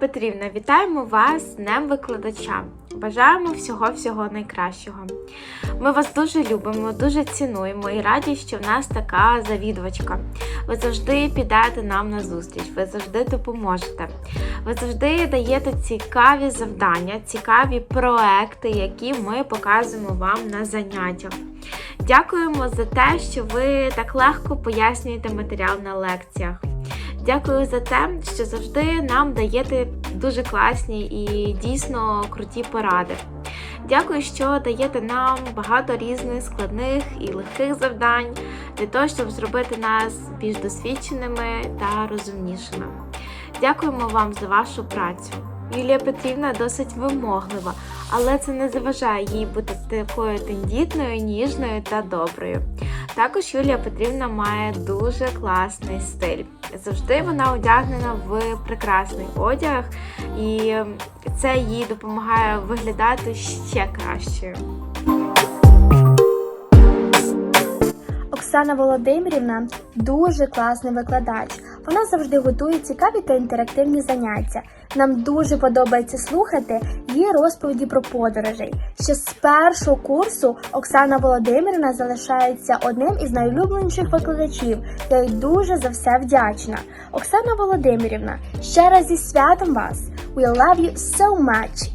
Петрівна, вітаємо вас Днем викладача. Бажаємо всього-всього найкращого. Ми вас дуже любимо, дуже цінуємо і раді, що в нас така завідувачка. Ви завжди підете нам на зустріч, ви завжди допоможете. Ви завжди даєте цікаві завдання, цікаві проекти, які ми показуємо вам на заняттях. Дякуємо за те, що ви так легко пояснюєте матеріал на лекціях. Дякую за те, що завжди нам даєте дуже класні і дійсно круті поради. Дякую, що даєте нам багато різних складних і легких завдань для того, щоб зробити нас більш досвідченими та розумнішими. Дякуємо вам за вашу працю. Юлія Петрівна досить вимоглива, але це не заважає їй бути такою тендітною, ніжною та доброю. Також Юлія Петрівна має дуже класний стиль. Завжди вона одягнена в прекрасний одяг, і це їй допомагає виглядати ще кращою. Оксана Володимирівна дуже класний викладач. Вона завжди готує цікаві та інтерактивні заняття. Нам дуже подобається слухати її розповіді про подорожей. Ще з першого курсу Оксана Володимирівна залишається одним із найулюбленіших викладачів. Я їй дуже за все вдячна. Оксана Володимирівна, ще раз зі святом вас! We love you so much!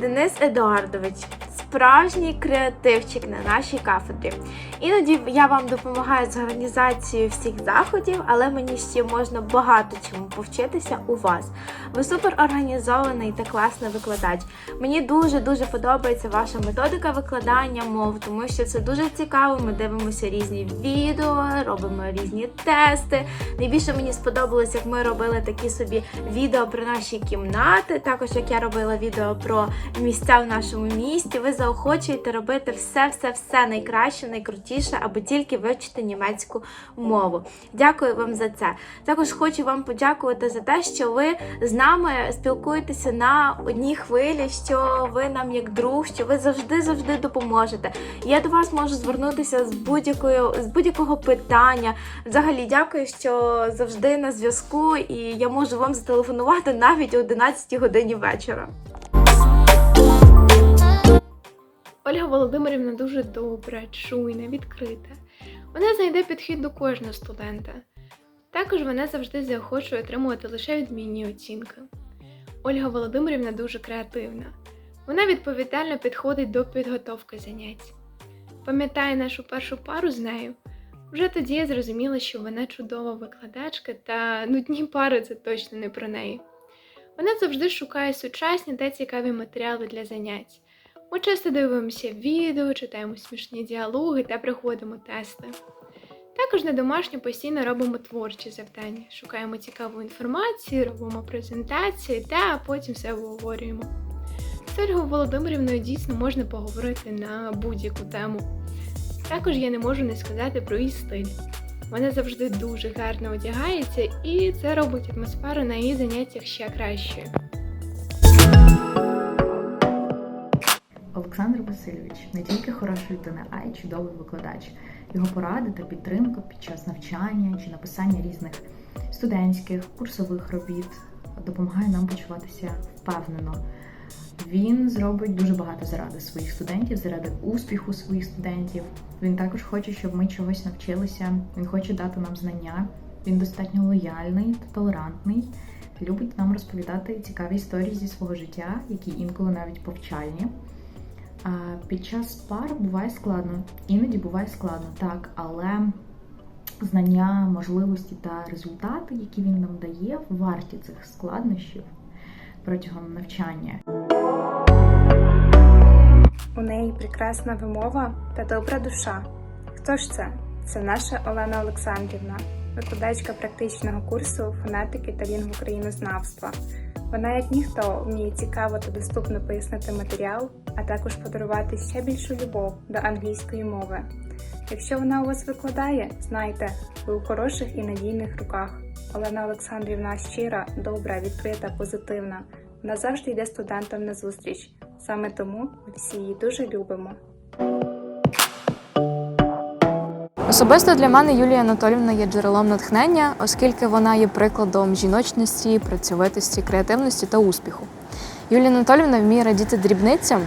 Денис Едуардович справжній креативчик на нашій кафедрі. Іноді я вам допомагаю з організацією всіх заходів, але мені ще можна багато чому повчитися у вас. Ви супер організований та класний викладач. Мені дуже дуже подобається ваша методика викладання мов, тому що це дуже цікаво. Ми дивимося різні відео, робимо різні тести. Найбільше мені сподобалось, як ми робили такі собі відео про наші кімнати. Також як я робила відео про місця в нашому місті. Ви заохочуєте робити все, все, все найкраще, найкрутіше, аби тільки вивчити німецьку мову. Дякую вам за це. Також хочу вам подякувати за те, що ви з нами спілкуєтеся на одній хвилі, що ви нам як друг, що ви завжди завжди допоможете. Я до вас можу звернутися з будь-якою з будь-якого питання. Взагалі, дякую, що завжди на зв'язку, і я можу вам зателефонувати навіть о 11 годині вечора. Ольга Володимирівна дуже добра, чуйна, відкрита. Вона знайде підхід до кожного студента. Також вона завжди заохочує отримувати лише відмінні оцінки. Ольга Володимирівна дуже креативна. Вона відповідально підходить до підготовки занять. Пам'ятаю нашу першу пару з нею. Вже тоді я зрозуміла, що вона чудова викладачка, та нудні пари це точно не про неї. Вона завжди шукає сучасні та цікаві матеріали для занять. Ми часто дивимося відео, читаємо смішні діалоги та приходимо тести. Також на домашню постійно робимо творчі завдання, шукаємо цікаву інформацію, робимо презентації та потім все обговорюємо. З Ольгою Володимирівною дійсно можна поговорити на будь-яку тему. Також я не можу не сказати про її стиль. Вона завжди дуже гарно одягається, і це робить атмосферу на її заняттях ще кращою. Олександр Васильович не тільки хороша людина, а й чудовий викладач. Його поради та підтримка під час навчання чи написання різних студентських курсових робіт допомагає нам почуватися впевнено. Він зробить дуже багато заради своїх студентів, заради успіху своїх студентів. Він також хоче, щоб ми чогось навчилися. Він хоче дати нам знання. Він достатньо лояльний та толерантний. Любить нам розповідати цікаві історії зі свого життя, які інколи навіть повчальні. Під час пар буває складно, іноді буває складно, так, але знання, можливості та результати, які він нам дає, варті цих складнощів протягом навчання. У неї прекрасна вимова та добра душа. Хто ж це? Це наша Олена Олександрівна, викладачка практичного курсу фонетики та лінгвоукраїнознавства. Вона, як ніхто, вміє цікаво та доступно пояснити матеріал, а також подарувати ще більшу любов до англійської мови. Якщо вона у вас викладає, знайте, ви у хороших і надійних руках. Олена Олександрівна щира, добра, відкрита, позитивна. Вона завжди йде студентам на зустріч. Саме тому ми всі її дуже любимо. Особисто для мене Юлія Анатолівна є джерелом натхнення, оскільки вона є прикладом жіночності, працьовитості, креативності та успіху. Юлія Анатолівна вміє радіти дрібницям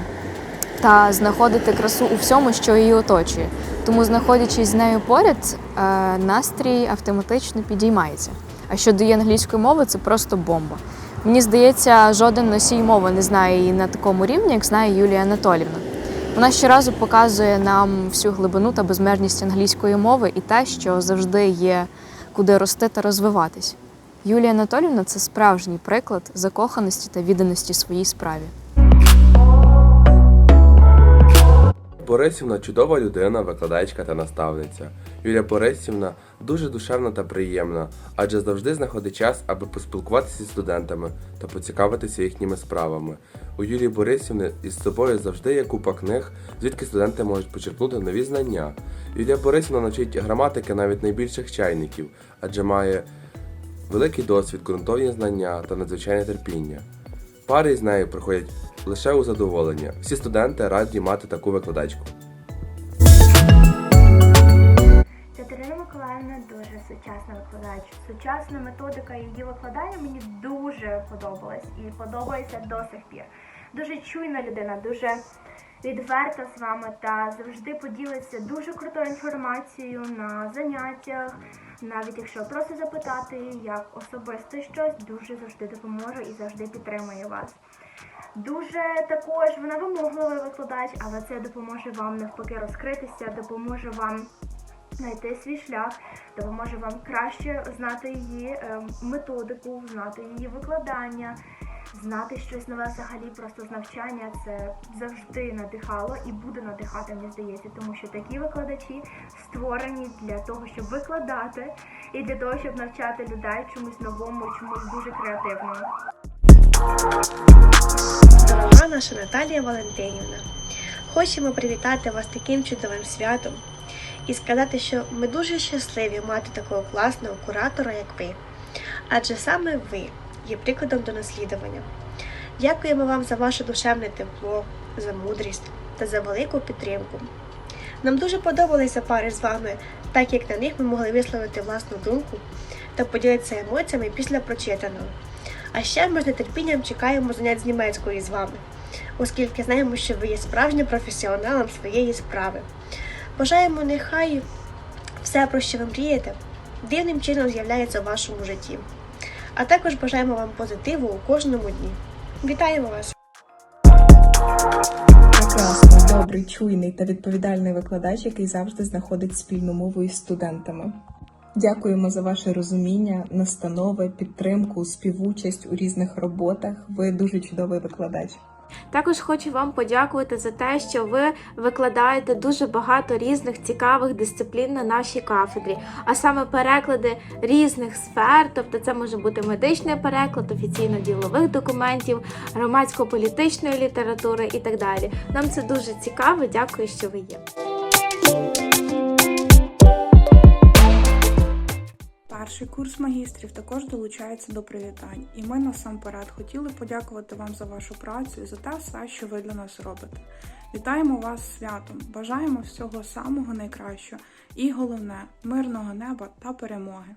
та знаходити красу у всьому, що її оточує. Тому, знаходячись з нею поряд, е, настрій автоматично підіймається. А щодо її англійської мови, це просто бомба. Мені здається, жоден носій мови не знає її на такому рівні, як знає Юлія Анатолівна. Вона щоразу показує нам всю глибину та безмежність англійської мови і те, що завжди є куди рости та розвиватись. Юлія Анатолівна це справжній приклад закоханості та відданості своїй справі. Борисівна чудова людина, викладачка та наставниця. Юлія Борисівна дуже душевна та приємна, адже завжди знаходить час, аби поспілкуватися зі студентами та поцікавитися їхніми справами. У Юлії Борисівни із собою завжди є купа книг, звідки студенти можуть почерпнути нові знання. Юлія Борисівна навчить граматики навіть найбільших чайників, адже має великий досвід, ґрунтовні знання та надзвичайне терпіння. Пари з нею проходять лише у задоволення. Всі студенти раді мати таку викладачку. Катерина Миколаївна дуже сучасна викладач. Сучасна методика її викладання мені дуже подобалась і подобається до сих пір. Дуже чуйна людина, дуже відверта з вами та завжди поділиться дуже крутою інформацією на заняттях. Навіть якщо просто запитати, як особисто щось, дуже завжди допоможе і завжди підтримує вас. Дуже також вона вимогливий викладач, але це допоможе вам навпаки розкритися, допоможе вам знайти свій шлях, допоможе вам краще знати її е, методику, знати її викладання, знати щось нове взагалі просто з навчання. Це завжди надихало і буде надихати, мені здається, тому що такі викладачі створені для того, щоб викладати, і для того, щоб навчати людей чомусь новому, чомусь дуже креативному. Дорога наша Наталія Валентинівна, хочемо привітати вас таким чудовим святом і сказати, що ми дуже щасливі мати такого класного куратора, як ви. Адже саме ви є прикладом до наслідування. Дякуємо вам за ваше душевне тепло, за мудрість та за велику підтримку. Нам дуже подобалися пари з вами, так як на них ми могли висловити власну думку та поділитися емоціями після прочитаного. А ще ми з нетерпінням чекаємо занять з німецької з вами, оскільки знаємо, що ви є справжнім професіоналом своєї справи. Бажаємо, нехай все, про що ви мрієте, дивним чином з'являється у вашому житті. А також бажаємо вам позитиву у кожному дні. Вітаємо вас! Прекрасний, добрий, чуйний та відповідальний викладач, який завжди знаходить спільну мову із студентами. Дякуємо за ваше розуміння, настанови, підтримку, співучасть у різних роботах. Ви дуже чудовий викладач. Також хочу вам подякувати за те, що ви викладаєте дуже багато різних цікавих дисциплін на нашій кафедрі, а саме переклади різних сфер, тобто це може бути медичний переклад, офіційно-ділових документів, громадсько-політичної літератури і так далі. Нам це дуже цікаво. Дякую, що ви є. Перший курс магістрів також долучається до привітань, і ми насамперед хотіли подякувати вам за вашу працю і за те все, що ви для нас робите. Вітаємо вас святом, бажаємо всього самого найкращого і головне мирного неба та перемоги.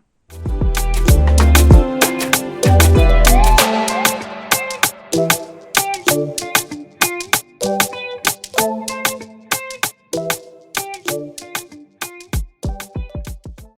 Thank